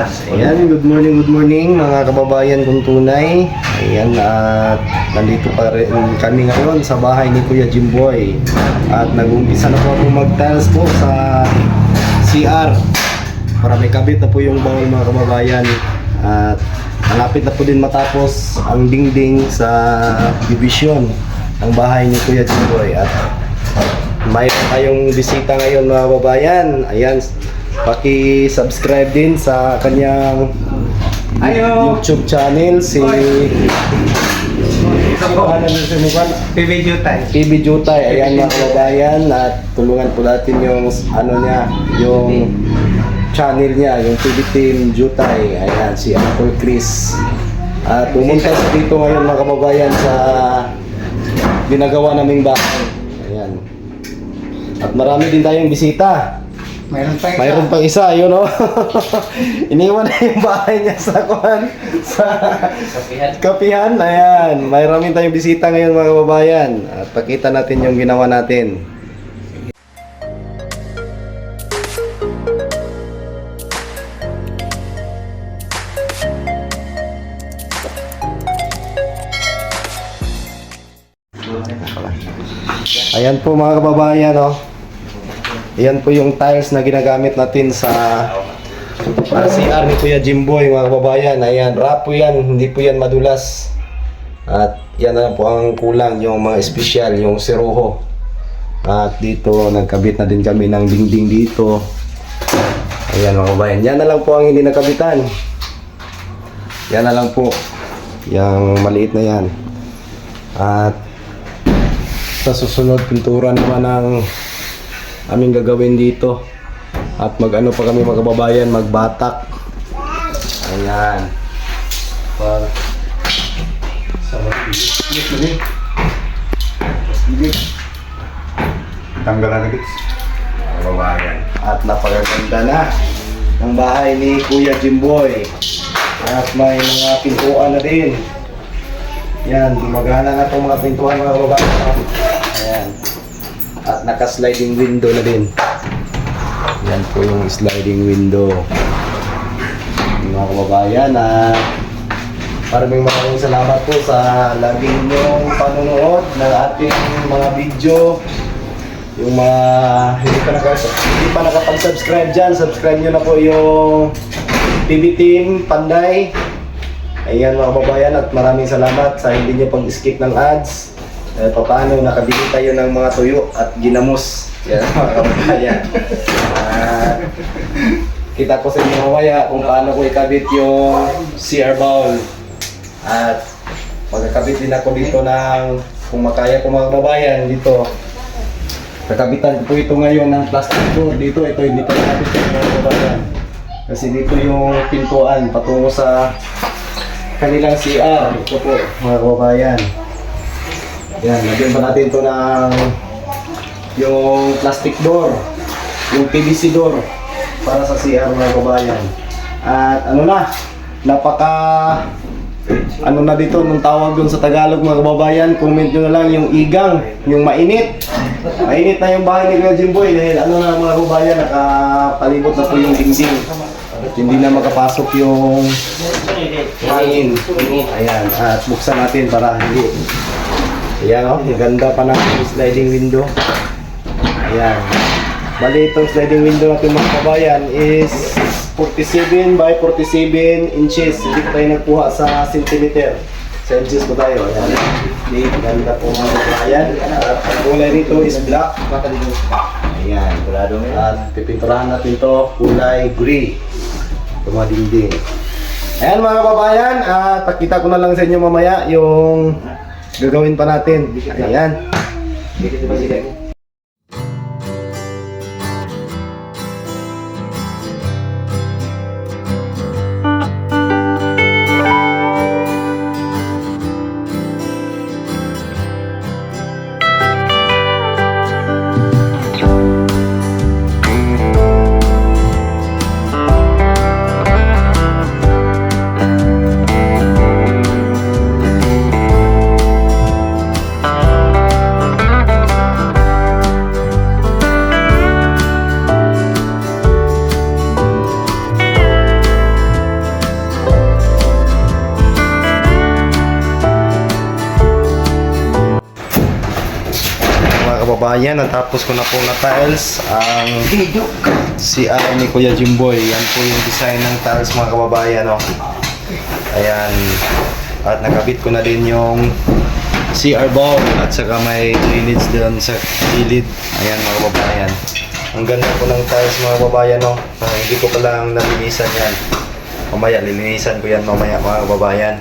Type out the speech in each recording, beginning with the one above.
Ayan, good morning, good morning mga kababayan kong tunay. Ayan, at nandito pa rin kami ngayon sa bahay ni Kuya Jimboy. At nag-umpisa na po ako mag-tiles po sa CR. Para may kabit na po yung bawal mga kababayan. At malapit na po din matapos ang dingding sa division ng bahay ni Kuya Jimboy. At mayroon tayong bisita ngayon mga kababayan. Ayan, paki-subscribe din sa kanyang Ayo. YouTube channel si? PV Jutay. PB Jutay. Ayan mga kababayan at tulungan po natin yung ano niya, yung channel niya, yung PB Team Jutay. Ayan, si Uncle Chris. At pumunta sa dito ngayon mga kababayan sa ginagawa naming bahay. Ayan. At marami din tayong bisita. Mayroon pa isa. Mayroon pang isa, yun o. Iniwan na yung bahay niya sa kuhan. Sa Kapihan. kapihan. Ayan. Mayroon tayong bisita ngayon mga kababayan. At pakita natin yung ginawa natin. Ayan po mga kababayan, oh. Ayan po yung tiles na ginagamit natin sa RCR ni Kuya Jimboy, mga kababayan. Ayan, rap po yan, hindi po yan madulas. At yan na po ang kulang, yung mga espesyal, yung seroho. At dito, nagkabit na din kami ng dingding dito. Ayan mga kababayan, yan na lang po ang hindi nakabitan. Yan na lang po, yung maliit na yan. At sa susunod pintura naman ang aming gagawin dito. At mag ano pa kami mga kababayan magbatak. Ayan. Pag sa magpili Tanggalan lagi. kababayan. At napagaganda na ng bahay ni Kuya Jimboy. At may mga pintuan na din. Yan gumagana na itong mga pintuan mga kababayan. ayan at naka-sliding window na din yan po yung sliding window mga kababayan at maraming maraming salamat po sa lagi ninyong panonood ng ating mga video yung mga hindi pa, naka, hindi pa nakapag-subscribe dyan, subscribe nyo na po yung TV Team Panday. Ayan mga kababayan at maraming salamat sa hindi nyo pag-skip ng ads. Eh, paano nakabili tayo ng mga tuyo at ginamos. Yan mga kababayan. At kita ko sa inyo mamaya kung paano ko ikabit yung CR bowl. At magkakabit din ako dito ng kung makaya ko mga kababayan dito Kakabitan ko ito ngayon ng plastic door dito. Ito hindi pa nakabit yung mga kababayan. Kasi dito yung pintuan patungo sa kanilang CR. Ito po mga kababayan. Yan, lagyan pa natin ito ng yung plastic door. Yung PVC door para sa CR mga kababayan. At ano na, napaka ano na dito nung tawag doon sa Tagalog mga kababayan, comment nyo na lang yung igang, yung mainit. Mainit na yung bahay ni Kuya Jimboy dahil ano na mga kababayan, nakapalibot na po yung dingding. At hindi na makapasok yung hangin. Ayan, at buksan natin para hindi. Ayan o, oh, ganda pa ng sliding window. Ayan. Bali itong sliding window natin mga kababayan is 47 by 47 inches. Hindi tayo nagkuha sa centimeter. Sa inches po tayo. Ayan. Hindi, ganda po mga kababayan. At ang kulay nito is black. Ayan. At pipinturahan natin to kulay gray. Ito mga dingding. Ayan mga kababayan, at pakita ko na lang sa inyo mamaya yung gagawin pa natin. Ayan. Kababayan, natapos ko na po na tiles ang CR ni Kuya Jimboy. Yan po yung design ng tiles mga kababayan. Oh. Ayan. At nakabit ko na din yung CR bowl at saka may drainage doon sa gilid. Ayan mga kababayan. Ang ganda po ng tiles mga kababayan. Oh. Ah, hindi ko pa lang nalinisan yan. Mamaya, lilinisan ko yan mamaya mga kababayan.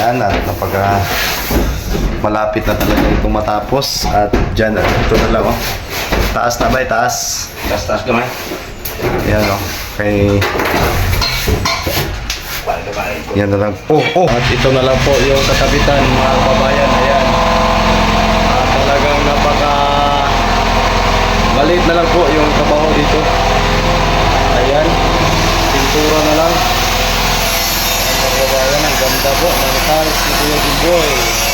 Ayan, at napaka malapit na talaga itong matapos. At dyan, ito na lang oh. Taas na ba? Taas. Taas taas kamay. Ayan oh. Okay. Yan na lang po. Oh, At ito na lang po yung katabitan mga kababayan. Ayan. At talagang napaka maliit na lang po yung kabaho dito. Ayan. Pintura na lang. Mga kababayan. Ang ganda po ng tiles ni Kuya Jimboy.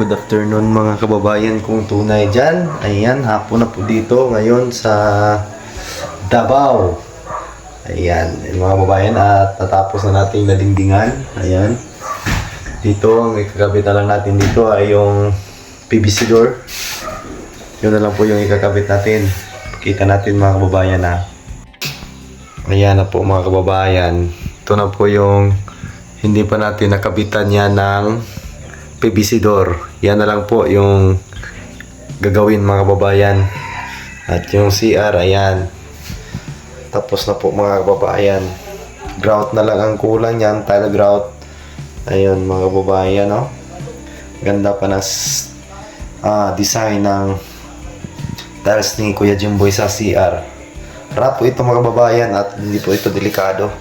Good afternoon mga kababayan kong tunay dyan. Ayan, hapon na po dito ngayon sa Davao. Ayan, mga kababayan at natapos na nating nadingdingan. Ayan. Dito, ang ikakabit na lang natin dito ay yung PVC door. Yun na lang po yung ikakabit natin. Kita natin mga kababayan na. Ayan na po mga kababayan. Ito na po yung hindi pa natin nakabitan yan ng PVC door. Yan na lang po yung gagawin mga kababayan. At yung CR, ayan. Tapos na po mga kababayan. Grout na lang ang kulang yan. Tile grout. Ayun mga kababayan, no? Ganda pa na ah, design ng tiles ni Kuya Jimboy sa CR. Rap po ito mga kababayan at hindi po ito delikado.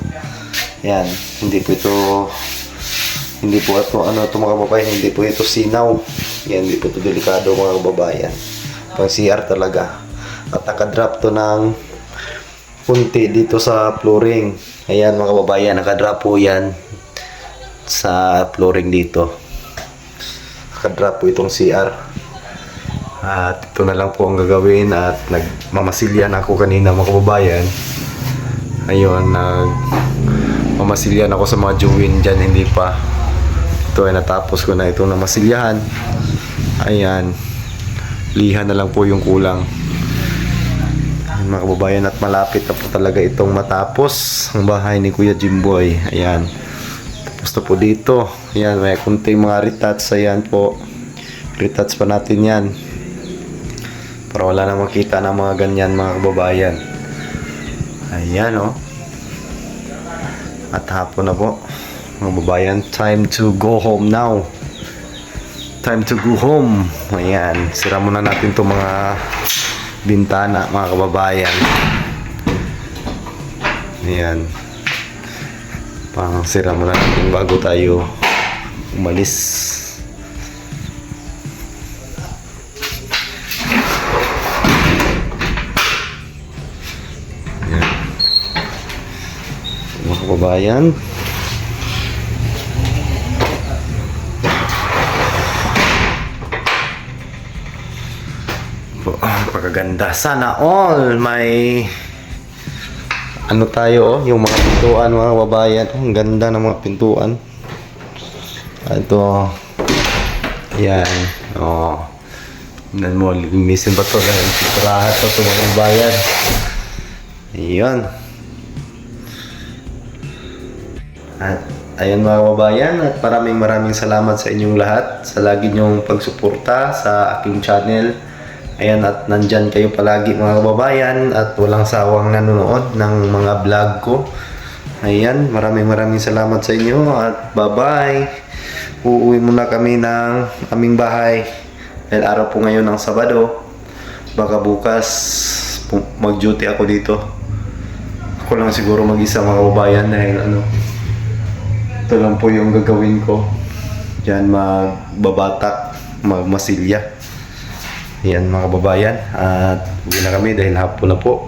Yan, hindi po ito Hindi po ito, ano ito mga kababayan, hindi po ito sinaw. Yan, hindi po ito delikado mga kababayan. Pang CR talaga. At nakadrop to ng punti dito sa flooring. Ayan mga kababayan, nakadrop po yan sa flooring dito. Nakadrop po itong CR. At ito na lang po ang gagawin at nagmamasilyan ako kanina mga kababayan. Ayun, nag mamasilyan ako sa mga juwin dyan, hindi pa. Ito ay natapos ko na itong namasilyahan. Ayan, liha na lang po yung kulang. Ayan, mga kababayan at malapit na po talaga itong matapos ang bahay ni Kuya Jimboy. Ayan. Tapos na po dito. Ayan, may kunting mga retats. Ayan po. Retats pa natin yan. Para wala na makita ng mga ganyan mga kababayan. Ayan oh. At hapon na po. Mga kababayan, time to go home now. Time to go home. Ayan, sira muna natin itong mga bintana mga kababayan. Ayan. Pang sira muna natin bago tayo umalis. Kababayan. Po, pagkaganda. Sana all may ano tayo oh, yung mga pintuan mga kababayan. Oh, ang ganda ng mga pintuan. Ito. Yan. Oh. Tingnan mo, limisin ba to dahil piturahan to ito mga kababayan. Iyon. At ayun mga kababayan at maraming maraming salamat sa inyong lahat sa lagi niyong pagsuporta sa aking channel. Ayan at nandyan kayo palagi mga kababayan at walang sawang nanonood ng mga vlog ko. Ayan, maraming maraming salamat sa inyo at bye-bye. Uuwi muna kami ng aming bahay. Dahil araw po ngayon ng Sabado. Baka bukas mag-duty ako dito. Ako lang siguro mag-isa mga kababayan dahil ano, ito lang po yung gagawin ko. Diyan magbabatak, magmasilya. Yan mga kababayan. At uwi na kami dahil hapon na po.